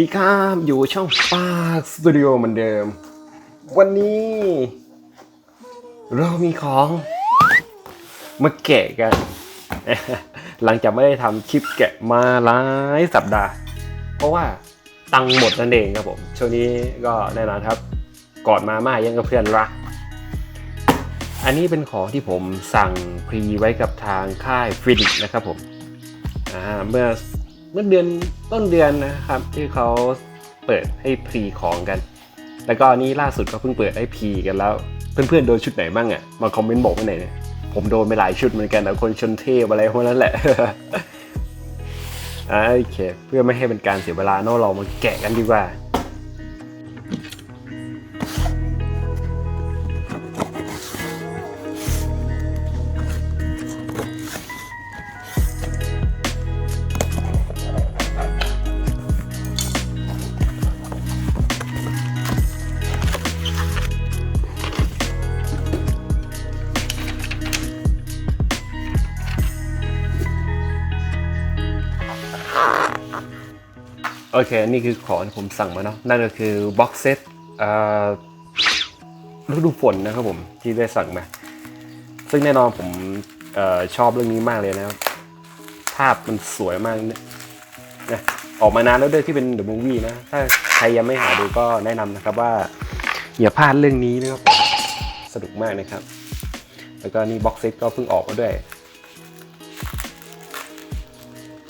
ดีครับอยู่ช่องปากสตูดิโอเหมือนเดิม วันนี้ เรามีของมาแกะกัน หลังจากไม่ได้ทำคลิปแกะมาหลายสัปดาห์ เพราะว่าตังค์หมดนั่นเองครับผม ช่วงนี้ก็แน่นอนครับ กอดมาม่ายังกับเพื่อนรัก อันนี้เป็นของที่ผมสั่งพรีไว้กับทางค่ายฟิดิกนะครับผมเมื่อ เมื่อเดือนต้นเดือนนะครับ ที่เขาเปิดให้พรีของกัน แล้วก็นี่ล่าสุดก็เพิ่งเปิดให้พรีกันแล้ว เพื่อนๆโดนชุดไหนบ้างอะมาคอมเมนต์บอกไว้หน่อยเนี่ยผมโดนไปหลายชุดเหมือนกันแต่คนชนเทพอะไรพวกนั้นแหละโอเค เพื่อไม่ให้เป็นการเสียเวลาเนาะเรามาแกะกันดีกว่า โอเค นี่คือของที่ผมสั่งมาเนาะ นั่นก็คือบ็อกเซตฤดูฝนนะครับผมที่ได้สั่งมา ซึ่งแน่นอนผมออชอบเรื่องนี้มากเลยนะครับ ภาพมันสวยมากเนะออกมานานแล้วด้วยที่เป็นเดอะมูฟวี่นะ ถ้าใครยังไม่หาดูก็แนะนำนะครับว่า อย่าพลาดเรื่องนี้นะครับ สนุกมากนะครับ แล้วก็นี่บ็อกเซตก็เพิ่งออกมาด้วย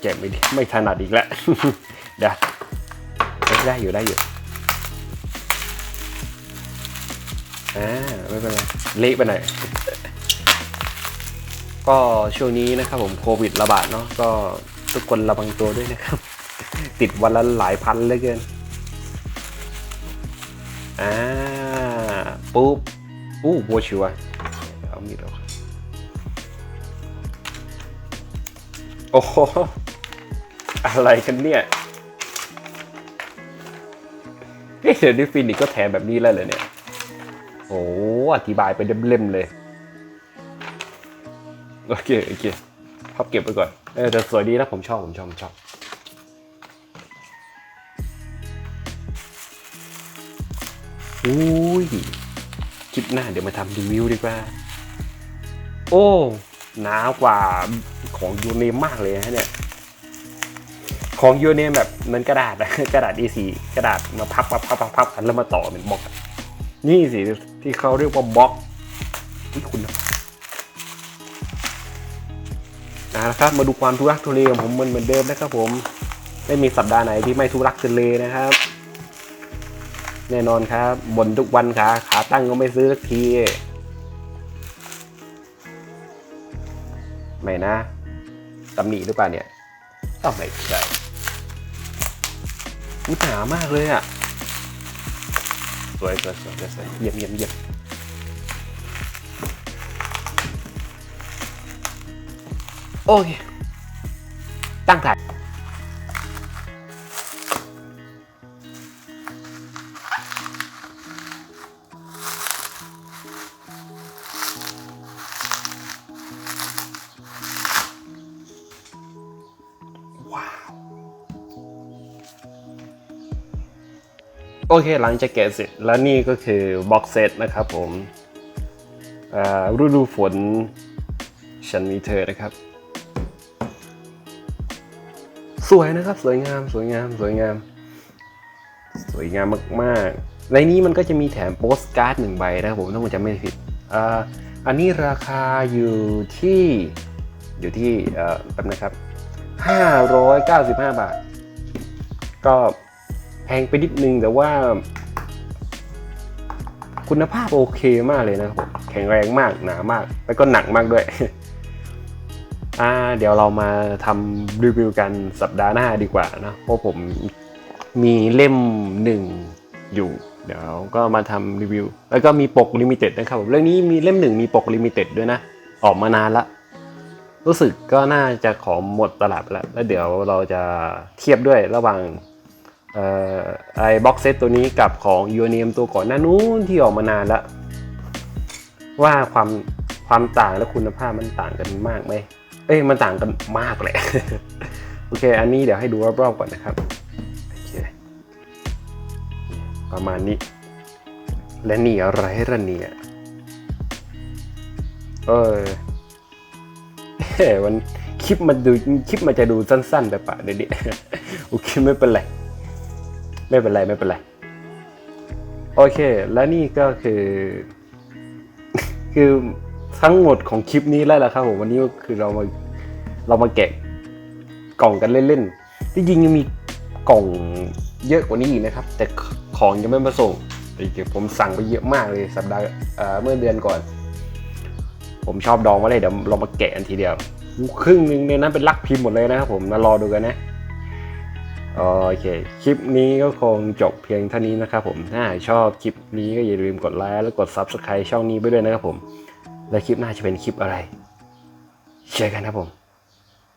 แกะไม่ไม่ถนัดอีกแล้วเดี๋ยว ได้อยู่ได้อยู่อ่าไม่เป็นไรเละไปหน่อยก็ช่วงนี้นะครับผมโควิดระบาดเนาะก็ทุกคนระวังตัวด้วยนะครับ ติดวันละหลายพันเลยเกินอ่าปุ๊บอู้บัวชัวเอามีดออกโอ้โหอะไรกันเนี่ย เฮ้ยเดี๋ยวนี้ฟินิกก็แถมแบบนี้แล้วเลยเนี่ย โอ้อธิบายไปเล่มๆเลย โอเค โอเค พับเก็บไปก่อน เออแต่สวยดีนะผมชอบ ผมชอบผมชอบ อุ้ย คลิปหน้าเดี๋ยวมาทำรีวิวดีกว่า โอ้ หนาวกว่าของยูเนมมากเลยนะเนี่ย ของยูเนมแบบเหมือนกระดาษอะกระดาษ A4 กระดาษมาพับพับพับพับพับกันแล้วมาต่อเป็นบล็อก นี่สิที่เขาเรียกว่าบล็อกนี่คุณนะครับมาดูความทุรักทุเลของผมเหมือนเหมือนเดิมนะครับผมไม่มีสัปดาห์ไหนที่ไม่ทุรักทุเลนะครับ แน่นอนครับบนทุกวันขาขาตั้งก็ไม่ซื้อสักทีไม่นะตำหนิหรือเปล่าเนี่ยต้องไม่ใช่ อุยหนามากเลยอะ สวยสวยสวยสวยเยี่ยมเยี่ยมเยี่ยมโอเค ตั้งถ่ายว้าว โอเคหลังจากแกะเสร็จแล้วนี่ก็คือบ็อกเซตนะครับผมฤดูฝน ฉันมีเธอนะครับ สวยนะครับสวยงามสวยงามสวยงาม สวยงามมากๆ ในนี้มันก็จะมีแถมโปสการ์ดหนึ่งใบนะครับผมถ้าผมจำไม่ผิดอ,อันนี้ราคาอยู่ที่อยู่ที่เอ่อแป๊บนะครับ 595 บาท ก็ แพงไปนิดนึงแต่ว่า คุณภาพโอเคมากเลยนะครับผมแข็งแรงมากหนามาก แล้วก็หนักมากด้วยอ่าเดี๋ยวเรามาทำรีวิวกันสัปดาห์หน้าดีกว่านะเพราะผมมีเล่มหนึ่งอยู่ เดี๋ยวก็มาทำรีวิว แล้วก็มีปกลิมิเต็ดนะครับเรื่องนี้มีเล่มหนึ่งมีปกลิมิเต็ดด้วยนะ ออกมานานละ รู้สึกก็น่าจะของหมดตลาดไปแล้ว แล้วเดี๋ยวเราจะเทียบด้วยระหว่าง ไอ้บ็อกเซตตัวนี้กับของยูเนียมตัวก่อนหน้านู้นที่ออกมานานล้วว่าความความต่างและคุณภาพมันต่างกันมากไหมเอ้ยมันต่างกันมากเลยโอเค อันนี้เดี๋ยวให้ดูรอบๆก่อนนะครับโอเคประมาณนี้ และนี่อะไรระเนี่ยเออเฮ้มันคลิปมันดูคลิปมันจะดูสั้นๆไปปะเดี๋ยวนี้โอเคไม่เป็นไร ไม่เป็นไรไม่เป็นไร โอเค และนี่ก็คือ คือทั้งหมดของคลิปนี้แล้วล่ะครับผมวันนี้ก็คือเรามาเรามาแกะกล่องกันเล่นๆที่จริงยังมีกล่องเยอะกว่านี้อีกนะครับ แต่ของยังไม่มาส่งแต่จริงผมสั่งไปเยอะมากเลยสัปดาห์เมื่อเดือนก่อน ผมชอบดองมาเลยเดี๋ยวเรามาแกะกันทีเดียวครึ่งหนึ่งในนั้นเป็นลักพิมพ์หมดเลยนะครับผมมารอดูกันนะ โอเค คลิปนี้ก็คงจบเพียงเท่านี้นะครับผม ถ้าชอบคลิปนี้ก็อย่าลืมกดไลค์และกด Subscribe ช่องนี้ไปด้วยนะครับผม และคลิปหน้าจะเป็นคลิปอะไร เจอกันครับผม